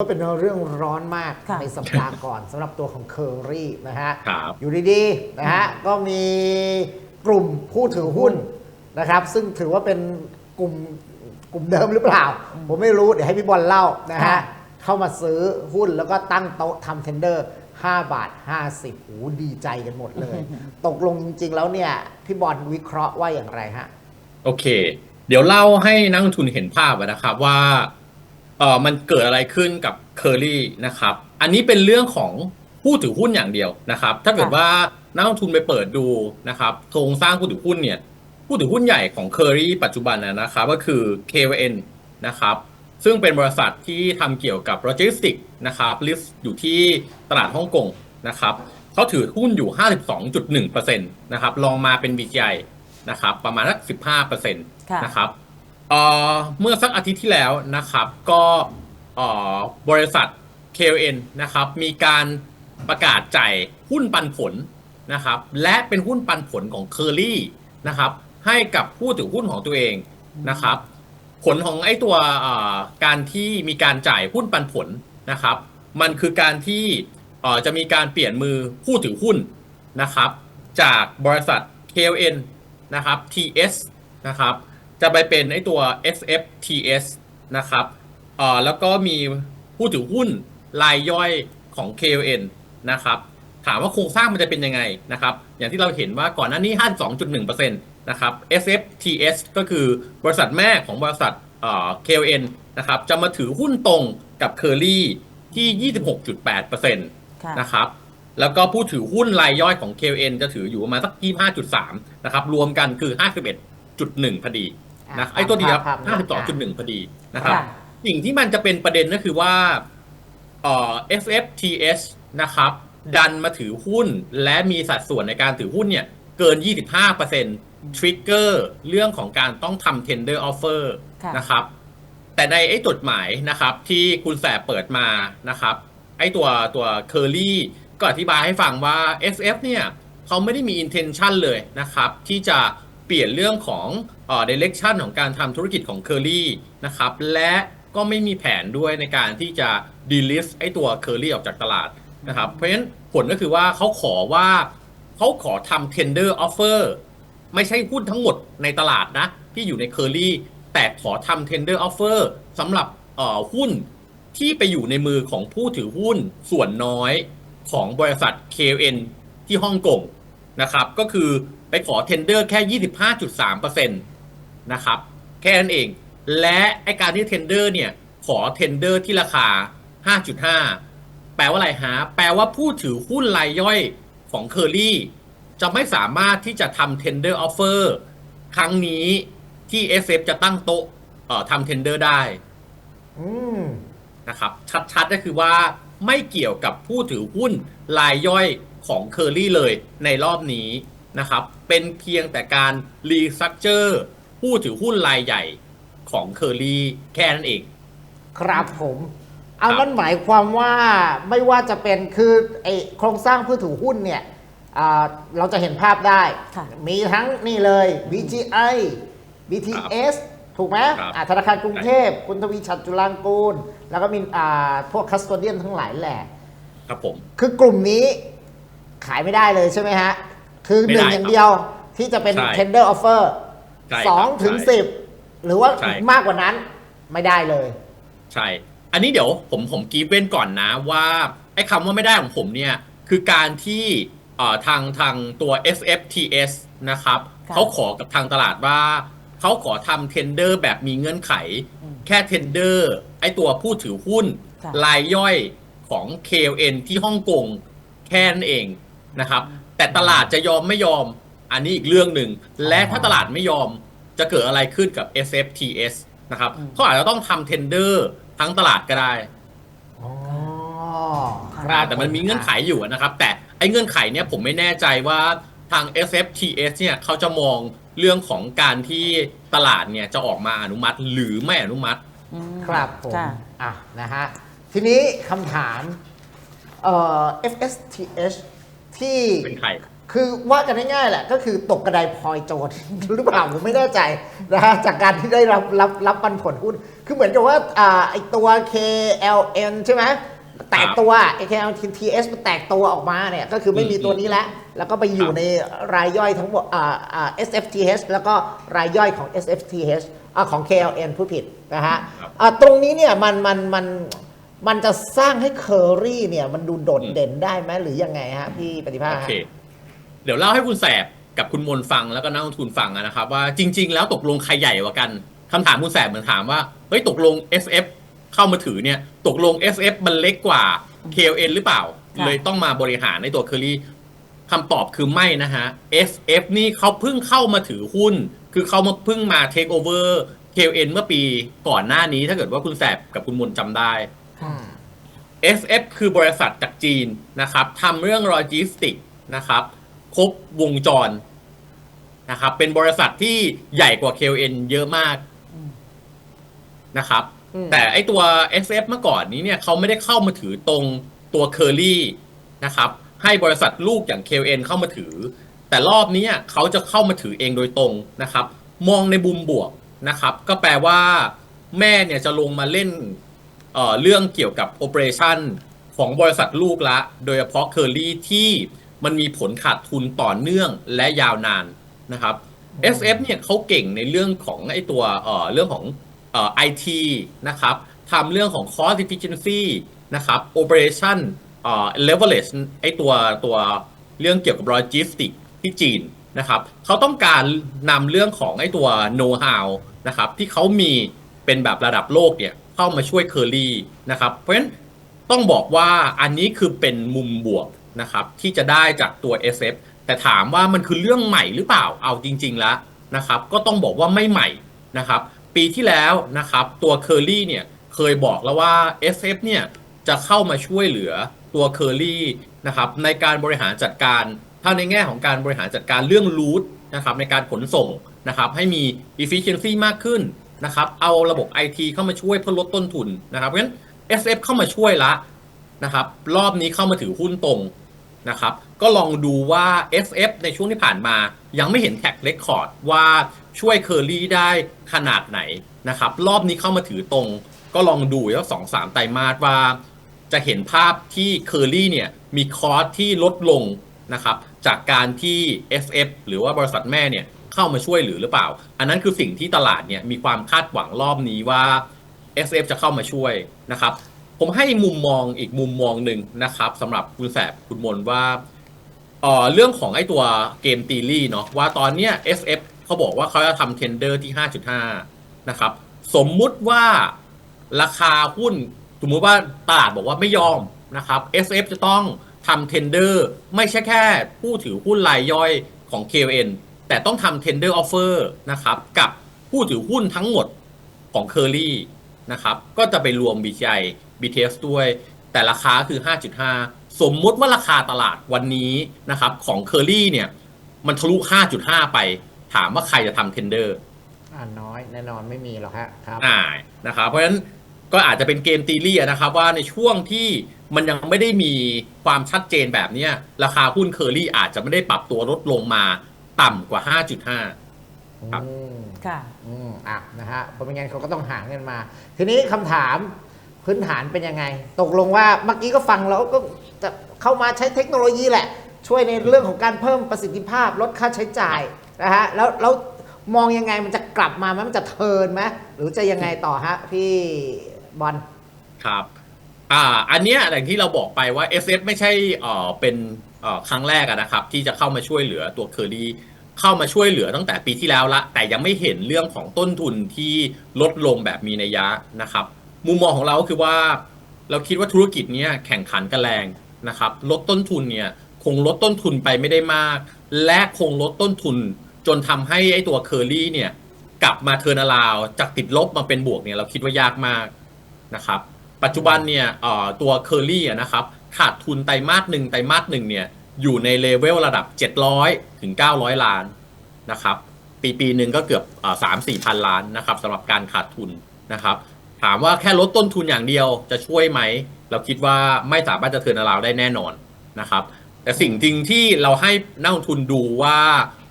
ก็เป็นเรื่องร้อนมากค่ะในสัปดาห์ก่อนสำหรับตัวของเคอรี่นะฮะครับอยู่ดีๆนะฮะก็มีกลุ่มผู้ถือหุ้นนะครับ ซึ่งถือว่าเป็นกลุ่มกลุ่มเดิมหรือเปล่า ผมไม่รู้เดี๋ยวให้พี่บอลเล่านะฮะค่ะเข้ามาซื้อหุ้นแล้วก็ตั้งโต๊ะทำเทนเดอร์ 5 บาท 50โอ้ดีใจกันหมดเลย ตกลงจริง ๆ แล้วเนี่ย พี่บอลวิเคราะห์ว่าอย่างไรฮะ โอเค เดี๋ยวเล่าให้นักลงทุนเห็นภาพอะนะครับว่า เออมันเกิดอะไรขึ้นกับเคอรี่นะครับ อันนี้เป็นเรื่องของผู้ถือหุ้นอย่างเดียวนะครับ ถ้าเกิดค่ะว่านักลงทุนไปเปิดดูนะครับโครงสร้างผู้ถือหุ้นเนี่ยผู้ถือหุ้นใหญ่ของเคอรี่ปัจจุบันนะนะครับก็คือ KWN นะครับซึ่งเป็นบริษัทที่ทำเกี่ยวกับโลจิสติกนะครับลิสต์อยู่ที่ตลาดฮ่องกงนะครับเขาถือหุ้นอยู่ 52.1%นะครับลองมาเป็น BGI นะครับประมาณสัก15%ค่ะนะครับ เอ่อเมื่อสักอาทิตย์ที่แล้วนะครับ ก็เอ่อบริษัท KLN นะครับ มีการประกาศจ่ายหุ้นปันผลนะครับ และเป็นหุ้นปันผลของเคอรี่นะครับ ให้กับผู้ถือหุ้นของตัวเองนะครับ ผลของไอ้ตัวการที่มีการจ่ายหุ้นปันผลนะครับ มันคือการที่จะมีการเปลี่ยนมือผู้ถือหุ้นนะครับ จากบริษัท KLN นะครับ TS นะครับ จะไปเป็นไอ้ตัว SFTS นะครับเอ่อแล้วก็มีผู้ถือหุ้นรายย่อยของ KLN นะครับถามว่าโครงสร้างมันจะเป็นยังไงนะครับ อย่างที่เราเห็นว่าก่อนหน้านี้ 52.1%นะครับ SFTS ก็คือบริษัทแม่ของบริษัทเอ่อ KLN นะครับจะมาถือหุ้นตรงกับ Curly ที่ 26.8%ค่ะนะครับแล้วก็ผู้ถือหุ้นรายย่อยของ KLN จะถืออยู่ประมาณสัก 25.3 นะครับ รวมกันคือ 51.1 พอดี นะอ่าไอ้ตัวเดียวภาพภาพนะ52.1พอดีนะครับค่ะสิ่งที่มันจะเป็นประเด็นก็คือว่าเอ่อ FFTS นะครับ ดันมาถือหุ้นและมีสัดส่วนในการถือหุ้นเนี่ย เกิน 25%ทริกเกอร์เรื่องของการต้องทำ tender offer ค่ะนะครับ แต่ในไอ้จดหมายนะครับ ที่คุณแสบเปิดมานะครับ ไอ้ตัวตัว Curly ก็อธิบายให้ฟังว่า SF เนี่ยเขาไม่ได้มี intention เลยนะครับ ที่จะ เปลี่ยนเรื่องของเอ่อ direction ของการทำธุรกิจของ Curly นะครับและก็ไม่มีแผนด้วยในการที่จะ delist ไอตัว Curly ออกจากตลาดนะครับเพราะฉะนั้นผลก็คือว่าเขาขอว่าเขาขอทำ tender offer ไม่ใช่หุ้นทั้งหมดในตลาดนะ ที่อยู่ใน Curly แต่ขอทำ tender offer สำหรับหุ้นที่ไปอยู่ในมือของผู้ถือหุ้นส่วนน้อยของบริษัท KN ที่ฮ่องกงนะครับ ก็คือ ไปขอ tender แค่ 25.3%นะครับ แค่นั้นเอง และไอการที่ tender เนี่ย ขอ tender ที่ราคา 5.5 แปลว่าอะไรฮะ แปลว่าผู้ถือหุ้นรายย่อยของ Curly จะไม่สามารถที่จะทำ tender offer ครั้งนี้ที่ SF จะตั้งโต๊ะเอ่อทำ tender ได้อืมนะครับ ชัดๆก็คือว่าไม่เกี่ยวกับผู้ถือหุ้นรายย่อยของ Curly เลยในรอบนี้ นะครับ เป็นเพียงแต่การ restructure ผู้ถือหุ้นรายใหญ่ของ Curly แค่นั้นเอง ครับผม เอาครับนั่นหมายความว่าไม่ว่าจะเป็นคือไอโครงสร้างผู้ถือหุ้นเนี่ยอ่าเราจะเห็นภาพได้ค่ะมีทั้งนี่เลย BGI BTS ถูกไหมครับอ่าธนาคารกรุงเทพ คุณทวีชัดจุลางกูล แล้วก็มีอ่าพวกคัสโตเดียนทั้งหลายแหละ ครับผม คือกลุ่มนี้ขายไม่ได้เลยใช่ไหมฮะ คือหนึ่งไม่ได้อย่างเดียวที่จะเป็นใช่ tender offer ใช่ครับสองถึงใช่สิบหรือว่าใช่มากกว่านั้นไม่ได้เลย ใช่ อันนี้เดี๋ยวผมผมกีฟเว้นก่อนนะว่าไอ้คำว่าไม่ได้ของผมเนี่ย คือการที่เอ่อทางทางตัว SFTS นะครับค่ะเขาขอกับทางตลาดว่าเขาขอทำเทนเดอร์แบบมีเงื่อนไขอืมแค่เทนเดอร์ไอ้ตัวผู้ถือหุ้นค่ะรายย่อยของ KLN ที่ฮ่องกงแค่นั้นเองนะครับ แต่ตลาดจะยอมไม่ยอม อันนี้อีกเรื่องหนึ่ง และถ้าตลาดไม่ยอมจะเกิดอะไรขึ้นกับ SFTS นะครับอืมเขาอาจจะต้องทำเทนเดอร์ทั้งตลาดก็ได้อ๋อครับอ่าแต่มันมีเงื่อนไขอยู่นะครับ แต่ไอ้เงื่อนไขเนี่ยผมไม่แน่ใจว่าทาง SFTS เนี่ยเขาจะมองเรื่องของการที่ตลาดเนี่ยจะออกมาอนุมัติหรือไม่อนุมัติอืมครับผมค่ะอะนะฮะทีนี้คำถามเอ่อ FSTH ที่เป็นใครคือว่ากันง่ายๆแหละ ก็คือตกกระไดพลอยโจร หรือเปล่าผมไม่แน่ใจนะฮะจากการที่ได้รับรับรับปันผลหุ้น คือเหมือนกับว่าอ่าไอตัว KLN ใช่ไหมแตกตัวไอ KLTS มันแตกตัวออกมาเนี่ย ก็คือไม่มีตัวนี้แล้ว แล้วก็ไปอยู่ในรายย่อยทั้งหมดอ่าอ่า SFTH แล้วก็รายย่อยของ SFTH อ่าของ KLN ผู้ผิดนะฮะครับอ่าตรงนี้เนี่ยมันมันมัน มันจะสร้างให้เคอรี่เนี่ย มันดูโดดเด่นได้ไหมหรือยังไงฮะพี่ปฏิภาณโอฮะเค เดี๋ยวเล่าให้คุณแสบกับคุณมนฟังแล้วก็นักลงทุนฟังนะครับ ว่าจริง ๆ แล้วตกลงใครใหญ่กว่ากันคำถามคุณแสบเหมือนถามว่าเฮ้ยตกลง SF เข้ามาถือเนี่ย ตกลง SF มันเล็กกว่า KLN หรือเปล่าค่ะเลยต้องมาบริหารในตัวเคอรี่คำตอบคือไม่นะฮะ SF นี่เขาเพิ่งเข้ามาถือหุ้น คือเขามาเพิ่งมา take over KLN เมื่อปีก่อนหน้านี้ถ้าเกิดว่าคุณแสบกับคุณมนจำได้อืม SF คือบริษัทจากจีนนะครับทำเรื่องโลจิสติกนะครับ ครบวงจรนะครับ เป็นบริษัทที่ใหญ่กว่า KLN เยอะมากนะครับอืมแต่ไอตัว SF เมื่อก่อนนี้เนี่ยเขาไม่ได้เข้ามาถือตรงตัว Curly นะครับ ให้บริษัทลูกอย่าง KLN เข้ามาถือ แต่รอบนี้เขาจะเข้ามาถือเองโดยตรงนะครับ มองในบุมบวกนะครับ ก็แปลว่าแม่เนี่ยจะลงมาเล่น เรื่องเกี่ยวกับโอเปอเรชันของบริษัทลูกละ โดยเฉพาะเคอรี่ที่มันมีผลขาดทุนต่อเนื่องและยาวนานนะครับ SF เนี่ยเขาเก่งในเรื่องของไอตัวเรื่องของเอ่อ IT นะครับทำเรื่องของ cost efficiency นะครับ operation เอ่อ leverage ไอตัวตัวเรื่องเกี่ยวกับ logistics ที่จีนนะครับเขาต้องการนำเรื่องของไอตัว know how นะครับที่เขามีเป็นแบบระดับโลกเนี่ย เข้ามาช่วยเคอรี่นะครับ เพราะฉะนั้นต้องบอกว่าอันนี้คือเป็นมุมบวกนะครับที่จะได้จากตัว SF แต่ถามว่ามันคือเรื่องใหม่หรือเปล่าเอาจริง ๆ แล้วนะครับ ก็ต้องบอกว่าไม่ใหม่นะครับ ปีที่แล้วนะครับตัวเคอรี่เนี่ยเคยบอกแล้วว่า SF เนี่ยจะเข้ามาช่วยเหลือตัวเคอรี่นะครับในการบริหารจัดการ ถ้าในแง่ของการบริหารจัดการเรื่องรูทนะครับในการขนส่งนะครับให้มี efficiency มากขึ้น นะครับ เอาระบบ IT เข้ามาช่วยเพื่อลดต้นทุนนะครับ เพราะฉะนั้น SF เข้ามาช่วยละนะครับ รอบนี้เข้ามาถือหุ้นตรงนะครับ ก็ลองดูว่า SF ในช่วงที่ผ่านมา ยังไม่เห็นแท็กเรคคอร์ดว่าช่วยเคอรี่ได้ขนาดไหนนะครับ รอบนี้เข้ามาถือตรง ก็ลองดูว่าสองสามไตรมาสว่า จะเห็นภาพที่เคอรี่เนี่ยมีคอร์สที่ลดลงนะครับ จากการที่ SF หรือว่าบริษัทแม่เนี่ย เข้ามาช่วยหรือหรือเปล่า อันนั้นคือสิ่งที่ตลาดเนี่ยมีความคาดหวังรอบนี้ว่า SF จะเข้ามาช่วยนะครับ ผมให้มุมมองอีกมุมมองหนึ่งนะครับสำหรับคุณแสบคุณมนว่าเออเรื่องของไอ้ตัวเกมตีลี่เนาะว่าตอนเนี้ย SF เขาบอกว่าเขาจะทำเทนเดอร์ที่ 5.5 นะครับ สมมุติว่าราคาหุ้นสมมติว่าตลาดบอกว่าไม่ยอมนะครับ SF จะต้องทำเทนเดอร์ไม่ใช่แค่ผู้ถือหุ้นรายย่อยของ KN แต่ต้องทำ tender offer นะครับ กับผู้ถือหุ้นทั้งหมดของ Curly นะครับ ก็จะไปรวม BTI BTS ด้วย แต่ราคาคือ 5.5 สมมุติว่าราคาตลาดวันนี้นะครับ ของ Curly เนี่ย มันทะลุ 5.5 ไป ถามว่าใครจะทำ tender อ่าน้อยแน่นอนไม่มีหรอกฮะครับอ่านะครับ เพราะฉะนั้นก็อาจจะเป็นเกมตีรี่นะครับ ว่าในช่วงที่มันยังไม่ได้มีความชัดเจนแบบเนี้ยราคาหุ้นเคอรี่อาจจะไม่ได้ปรับตัวลดลงมา ต่ำกว่า 5.5 ครับ อืมค่ะ อืมอะนะฮะเพราะไม่งั้นเขาก็ต้องหาเงินมา ทีนี้คำถามพื้นฐานเป็นยังไง ตกลงว่าเมื่อกี้ก็ฟังแล้วก็จะเข้ามาใช้เทคโนโลยีแหละ ช่วยในเรื่องของการเพิ่มประสิทธิภาพลดค่าใช้จ่ายนะฮะแล้วแล้วมองยังไงมันจะกลับมาไหมมันจะเทิร์นไหมหรือจะยังไงต่อฮะพี่บอล ครับ อ่า อันเนี้ยอย่างที่เราบอกไปว่า SF ไม่ใช่เอ่อเป็นเอ่อ ครั้งแรกนะครับ ที่จะเข้ามาช่วยเหลือตัวเคอรี่เข้ามาช่วยเหลือตั้งแต่ปีที่แล้วละ แต่ยังไม่เห็นเรื่องของต้นทุนที่ลดลงแบบมีนัยยะนะครับ มุมมองของเราก็คือว่า เราคิดว่าธุรกิจนี้แข่งขันกันแรงนะครับ ลดต้นทุนเนี่ยคงลดต้นทุนไปไม่ได้มาก และคงลดต้นทุน จนทำให้ไอ้ตัวเคอรี่เนี่ยกลับมาเทอร์นาลาวจากติดลบมาเป็นบวกเนี่ยเราคิดว่ายากมากนะครับ ปัจจุบันเนี่ยตัวเคอรี่นะครับ ขาดทุนไตรมาสหนึ่งไตรมาสหนึ่งเนี่ยอยู่ในเลเวลระดับ 700 ถึง 900 ล้านนะครับ ปีปีหนึ่งก็เกือบสามสี่พันล้านนะครับสำหรับการขาดทุนนะครับ ถามว่าแค่ลดต้นทุนอย่างเดียวจะช่วยไหม เราคิดว่าไม่สามารถจะเทินาราวได้แน่นอนนะครับ แต่สิ่งจริงที่เราให้นักลงทุนดูว่า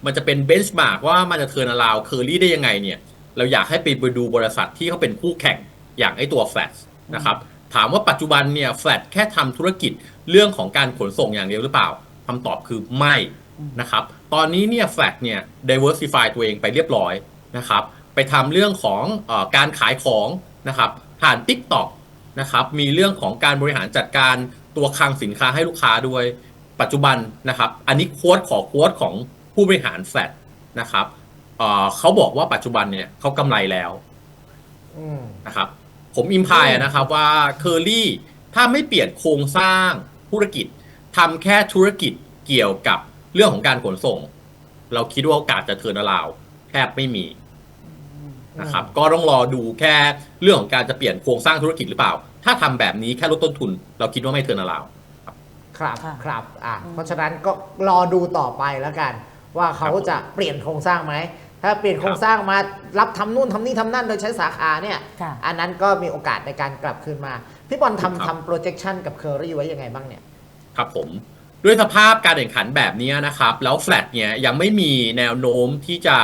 มันจะเป็นเบนช์มาร์กว่ามันจะเทินาราวเคอรี่ได้ยังไงเนี่ย เราอยากให้ไปดูบริษัทที่เขาเป็นคู่แข่งอย่างไอ้ตัวแฟลชนะครับ ถามว่าปัจจุบันเนี่ยแฟลชแค่ทำธุรกิจเรื่องของการขนส่งอย่างเดียวหรือเปล่าคำตอบคือไม่นะครับ ตอนนี้เนี่ยแฟลชเนี่ย diversify ตัวเองไปเรียบร้อยนะครับ ไปทำเรื่องของเออการขายของนะครับ ผ่าน TikTok นะครับ มีเรื่องของการบริหารจัดการตัวคลังสินค้าให้ลูกค้าด้วย ปัจจุบันนะครับ อันนี้โค้ดขอโค้ดของผู้บริหารแฟลชนะครับเอ่อเขาบอกว่าปัจจุบันเนี่ยเขากำไรแล้วอืมนะครับ ผมอิมพายนะครับว่าเคอรี่ถ้าไม่เปลี่ยนโครงสร้างธุรกิจทำแค่ธุรกิจเกี่ยวกับเรื่องของการขนส่ง เราคิดว่าโอกาสจะเทิร์นาราวแทบไม่มีนะครับก็ต้องรอดูแค่เรื่องของการจะเปลี่ยนโครงสร้างธุรกิจหรือเปล่า ถ้าทำแบบนี้แค่ลดต้นทุน เราคิดว่าไม่เทิร์นาราวครับค่ะครับอะอืมเพราะฉะนั้นก็รอดูต่อไปแล้วกัน ว่าเขาครับจะเปลี่ยนโครงสร้างไหม ถ้าเปลี่ยนโครงสร้างมารับทำนู่นทำนี่ทำนั่นโดยใช้สาขาเนี่ยค่ะอันนั้นก็มีโอกาสในการกลับคืนมา พี่บอลครับทำทำ projection กับเคอรี่ไว้ยังไงบ้างเนี่ย ครับผมด้วยสภาพการแข่งขันแบบนี้นะครับ แล้วแฟลตเนี่ยยังไม่มีแนวโน้มที่จะ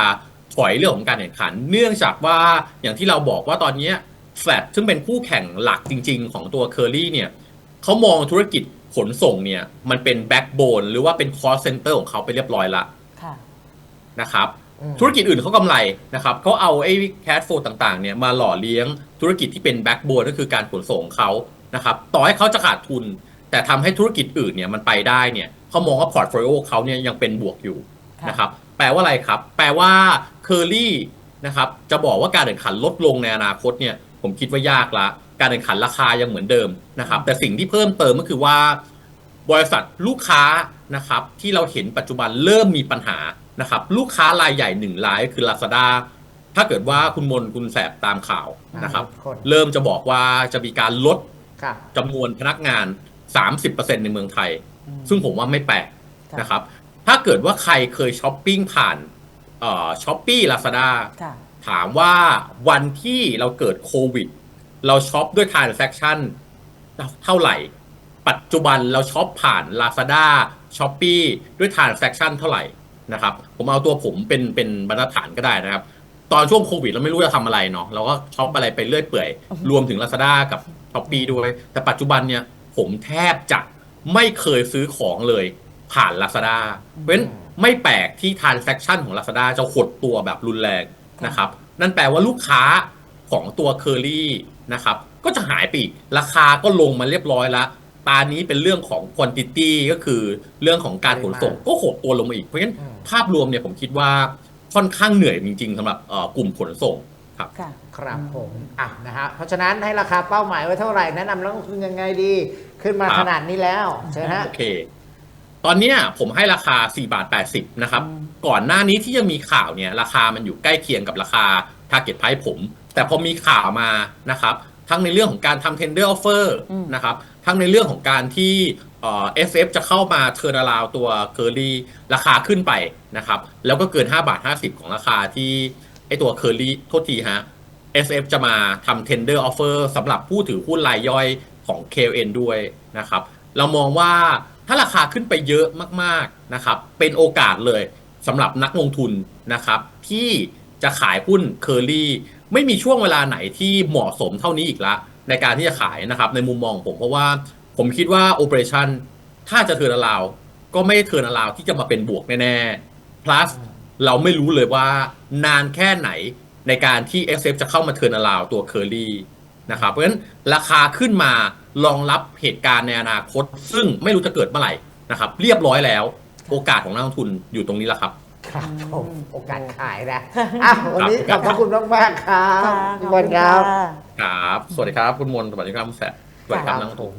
ถอยเรื่องของการแข่งขัน เนื่องจากว่าอย่างที่เราบอกว่าตอนนี้แฟลตซึ่งเป็นคู่แข่งหลักจริง ๆ ของตัวเคอรี่เนี่ยเขามองธุรกิจขนส่งเนี่ยมันเป็นแบ็กโบนหรือว่าเป็นคอร์เซนเตอร์ของเขาไปเรียบร้อยละค่ะนะครับอืม ธุรกิจอื่นเขากำไรนะครับเขาเอาไอ้แคชโฟต่างๆเนี่ยมาหล่อเลี้ยงธุรกิจที่เป็นแบ็กโบนก็คือการขนส่งของเขานะครับต่อให้เขาจะขาดทุน แต่ทำให้ธุรกิจอื่นเนี่ยมันไปได้เนี่ยเขามองว่าพอร์ตโฟลิโอเขาเนี่ยยังเป็นบวกอยู่ค่ะนะครับแปลว่าอะไรครับ แปลว่าเคอรี่นะครับจะบอกว่าการแข่งขันลดลงในอนาคตเนี่ยผมคิดว่ายากละ การแข่งขันราคายังเหมือนเดิมนะครับแต่สิ่งที่เพิ่มเติมก็คือว่า บริษัทลูกค้านะครับที่เราเห็นปัจจุบันเริ่มมีปัญหา นะครับลูกค้ารายใหญ่หนึ่งรายคือ Lazada ถ้าเกิดว่าคุณมนคุณแสบตามข่าวนะครับอ่าคนเริ่มจะบอกว่าจะมีการลดครับจำนวนพนักงาน 30%ในเมืองไทย อืม ซึ่งผมว่าไม่แปลกค่ะ นะครับ ถ้าเกิดว่าใครเคยช้อปปิ้งผ่านเอ่อช้อปปี้ลาซาด้าค่ะ ถามว่าวันที่เราเกิดโควิด เราช็อปด้วย transaction เท่าไหร่ ปัจจุบันเราช็อปผ่าน Lazada s h o p e e ด้วย transaction เท่าไหร่ นะครับ ผมเอาตัวผมเป็นเป็นบรรทัดฐานก็ได้นะครับ ตอนช่วงโควิดเราไม่รู้จะทำอะไรเนาะเราก็ช็อปอะไรไปเรื่อยเปื่อย รวมถึง Lazada กับ s h o p e e ด้วย แต่ปัจจุบันเนี่ยผมแทบจะไม่เคยซื้อของเลยผ่าน Lazada เพราะฉะนั้นไม่แปลกที่ transaction ของ Lazada จะหดตัวแบบรุนแรงนะครับ นั่นแปลว่าลูกค้าของตัวเคอรี่นะครับก็จะหายไปอีกราคาก็ลงมาเรียบร้อยแล้ว ตานี้เป็นเรื่องของ quantity ก็คือเรื่องของการขนส่งก็หดตัวลงมาอีก เพราะฉะนั้นอืมภาพรวมเนี่ยผมคิดว่าค่อนข้างเหนื่อยจริง ๆสำหรับเอ่อกลุ่มขนส่งครับค่ะครับผมอะนะฮะเพราะฉะนั้นให้ราคาเป้าหมายไว้เท่าไหร่แนะนำนักลงทุนยังไงดี ขึ้นมาครับขนาดนี้แล้วเชิญฮะโอเค ตอนเนี้ยผมให้ราคา 4 บาท 80 นะครับอืมก่อนหน้านี้ที่จะมีข่าวเนี่ย ราคามันอยู่ใกล้เคียงกับราคา Target Price ผม แต่พอมีข่าวมานะครับ ทั้งในเรื่องของการทำ tender offer อืมนะครับ ทั้งในเรื่องของการที่เอ่อ SF จะเข้ามาเทอร์นาลาวตัวเคอรี่ราคาขึ้นไปนะครับ แล้วก็เกิน 5 บาท 50 ของราคาที่ไอตัวเคอรี่โทษทีฮะ SF จะมาทำ tender offer สำหรับผู้ถือหุ้นรายย่อยของ KLN ด้วยนะครับ เรามองว่าถ้าราคาขึ้นไปเยอะมากๆนะครับ เป็นโอกาสเลยสำหรับนักลงทุนนะครับ ที่จะขายหุ้นเคอรี่ไม่มีช่วงเวลาไหนที่เหมาะสมเท่านี้อีกละ ในการที่จะขายนะครับในมุมมองผมเพราะว่าผมคิดว่าโอเปอเรชั่นถ้าจะเทิร์นาราวก็ไม่เทิร์นาราวที่จะมาเป็นบวกแน่ๆ plus เราไม่รู้เลยว่านานแค่ไหนในการที่ SF จะเข้ามาเทิร์นาราวตัวเคอรี่นะครับเพราะฉะนั้นราคาขึ้นมารองรับเหตุการณ์ในอนาคต ซึ่งไม่รู้จะเกิดเมื่อไหร่นะครับ เรียบร้อยแล้ว โอกาสของนักลงทุนอยู่ตรงนี้แล้วครับ ครับผมอืมโอกาสขายนะอะวันนี้ขครัอบบพระคุณมากๆครับค่ะพี่บอลครับขอณะครับ สวัสดีครับ คุณมนต์สวัสดีครับคุณแสบสวัสดีครับนักลงทุน